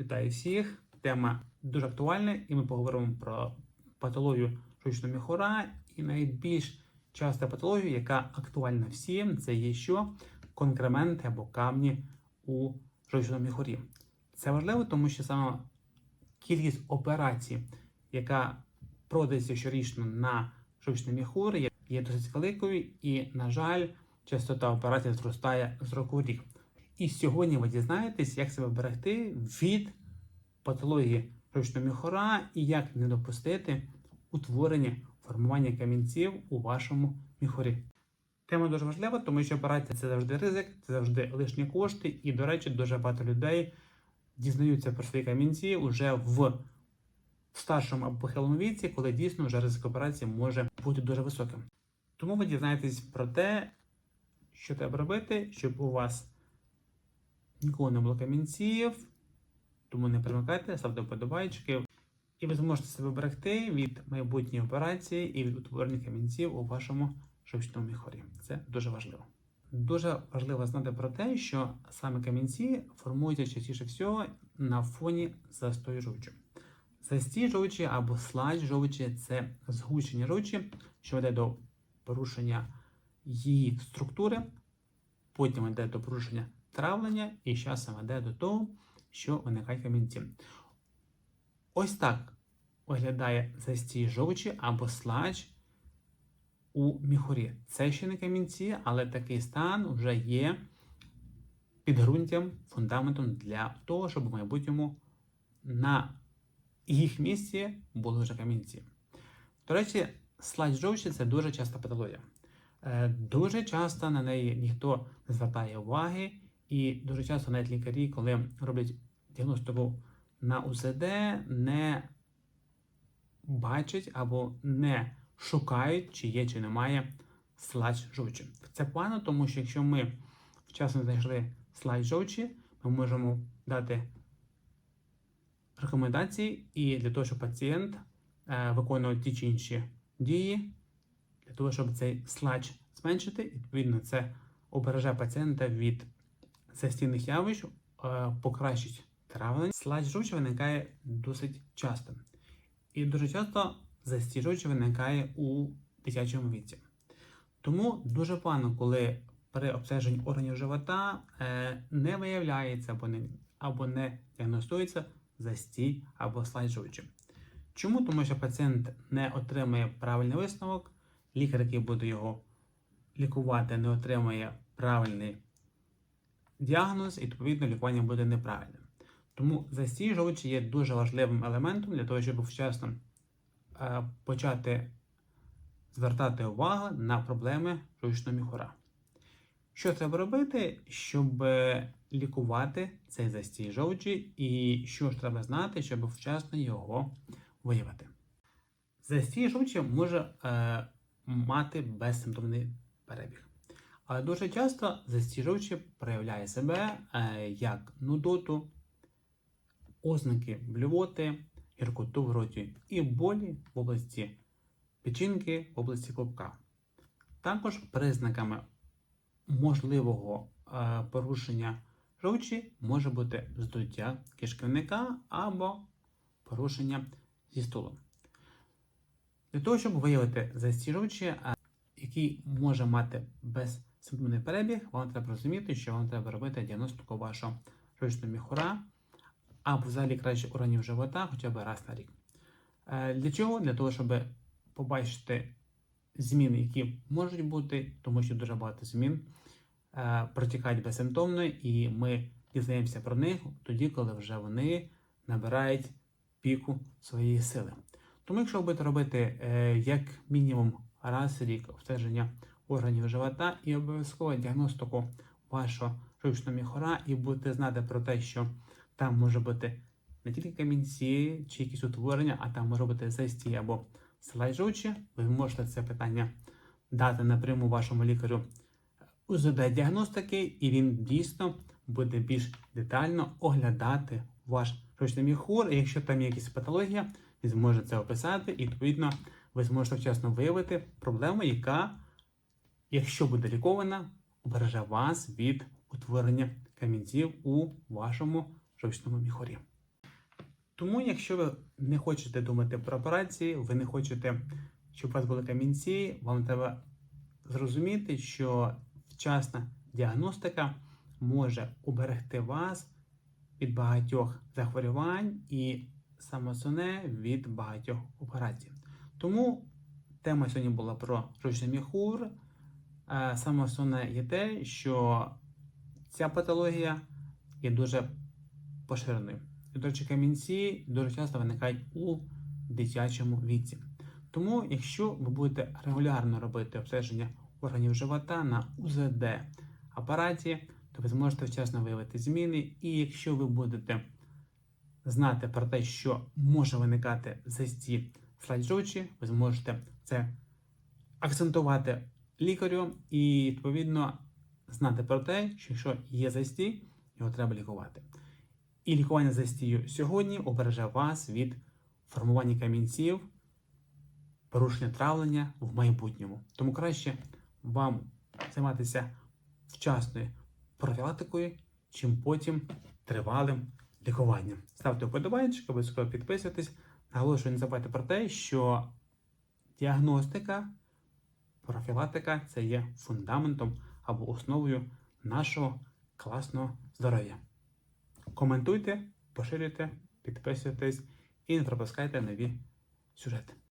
Вітаю всіх! Тема дуже актуальна, і ми поговоримо про патологію жовчного міхура. І найбільш часта патологія, яка актуальна всім, це є що конкременти або камні у жовчному міхурі. Це важливо, тому що саме кількість операцій, яка проводиться щорічно на жовчний міхур, є досить великою, і, на жаль, частота операцій зростає з року в рік. І сьогодні ви дізнаєтесь, як себе берегти від патології жовчного міхура і як не допустити утворення формування камінців у вашому міхурі. Тема дуже важлива, тому що операція це завжди ризик, це завжди лишні кошти, і, до речі, дуже багато людей дізнаються про свої камінці вже в старшому або похилому віці, коли дійсно вже ризик операції може бути дуже високим. Тому ви дізнаєтесь про те, що треба робити, щоб у вас ніколи не було камінців, тому не примикайте, ставте вподобайки, і ви зможете себе берегти від майбутньої операції і від утворення камінців у вашому жовчному міхорі. Це дуже важливо. Дуже важливо знати про те, що саме камінці формуються частіше всього на фоні застою жовчі. Застій жовчі або сладь жовчі це згущення жовчі, що веде до порушення її структури, потім йде до порушення травлення і з часом веде до того, що виникають камінці. Ось так виглядає застій жовчі або сладж у міхурі. Це ще не камінці, але такий стан вже є підґрунтям, фундаментом для того, щоб в майбутньому на їх місці були вже камінці. До речі, сладж жовчі це дуже часта патологія. Е, Дуже часто на неї ніхто не звертає уваги, і дуже часто навіть лікарі, коли роблять діагностику на УЗД, не бачать або не шукають, чи є, чи немає сладж жовчі. Це погано, тому що якщо ми вчасно знайшли сладж жовчі, ми можемо дати рекомендації і для того, щоб пацієнт е, виконував ті чи інші дії, для того, щоб цей сладж зменшити, відповідно, це обереже пацієнта від застійних явищ, е, покращить травлення. Сладж жовчі виникає досить часто. І дуже часто застій жовчі виникає у дитячому віці. Тому дуже погано, коли при обстеженні органів живота е, не виявляється або не, або не діагностується застій або слайд жовчі. Чому? Тому що пацієнт не отримує правильний висновок, лікар, який буде його лікувати, не отримує правильний діагноз, і відповідно лікування буде неправильним. Тому застій жовчі є дуже важливим елементом для того, щоб вчасно е, почати звертати увагу на проблеми жовчного міхура. Що треба робити, щоб лікувати цей застій жовчі, і що ж треба знати, щоб вчасно його виявити? Застій жовчі може е, мати безсимптомний перебіг. Але дуже часто застій жовчі проявляє себе е, як нудоту, ознаки блювоти, гіркоту в роті і болі в області печінки, в області клубка. Також признаками можливого е, порушення жовчі може бути здуття кишківника або порушення зі стулом. Для того, щоб виявити застій жовчі, е, який може мати безсимптомний перебіг, вам треба розуміти, що вам треба робити діагностику вашого жовчного міхура або взагалі краще органів живота хоча б раз на рік. Е, Для чого? Для того, щоб побачити зміни, які можуть бути, тому що дуже багато змін е, протікають безсимптомно, і ми дізнаємося про них тоді, коли вже вони набирають піку своєї сили. Тому, якщо ви будете робити е, як мінімум раз в рік обстеження органів живота і обов'язково діагностику вашого жовчного міхора, і будете знати про те, що там може бути не тільки камінці чи якісь утворення, а там може бути застій або слайд жовчі, ви можете це питання дати напряму вашому лікарю УЗД діагностики, і він дійсно буде більш детально оглядати ваш жовчний міхур. І якщо там є якісь патологія, він зможе це описати, і відповідно ви зможете вчасно виявити проблему, яка, якщо буде лікована, обереже вас від утворення камінців у вашому жовчному міхурі. Тому, якщо ви не хочете думати про операції, ви не хочете, щоб у вас були камінці, вам треба зрозуміти, що вчасна діагностика може уберегти вас від багатьох захворювань і саме основне від багатьох операцій. Тому тема сьогодні була про жовчний міхур. Е, Саме основне є те, що ця патологія є дуже поширеною. До речі, камінці дуже часто виникають у дитячому віці. Тому, якщо ви будете регулярно робити обстеження органів живота на УЗД апараті, то ви зможете вчасно виявити зміни. І якщо ви будете знати про те, що може виникати застій слайд жовчі, ви зможете це акцентувати лікарю і, відповідно, знати про те, що якщо є застій, його треба лікувати. І лікування застію сьогодні обереже вас від формування камінців, порушення травлення в майбутньому. Тому краще вам займатися вчасною профілактикою, чим потім тривалим лікуванням. Ставте вподобайчик, обов'язково підписуйтесь. Наголошую, не забувайте про те, що діагностика, профілактика це є фундаментом або основою нашого класного здоров'я. Коментуйте, поширюйте, підписуйтесь і не пропускайте нові сюжети.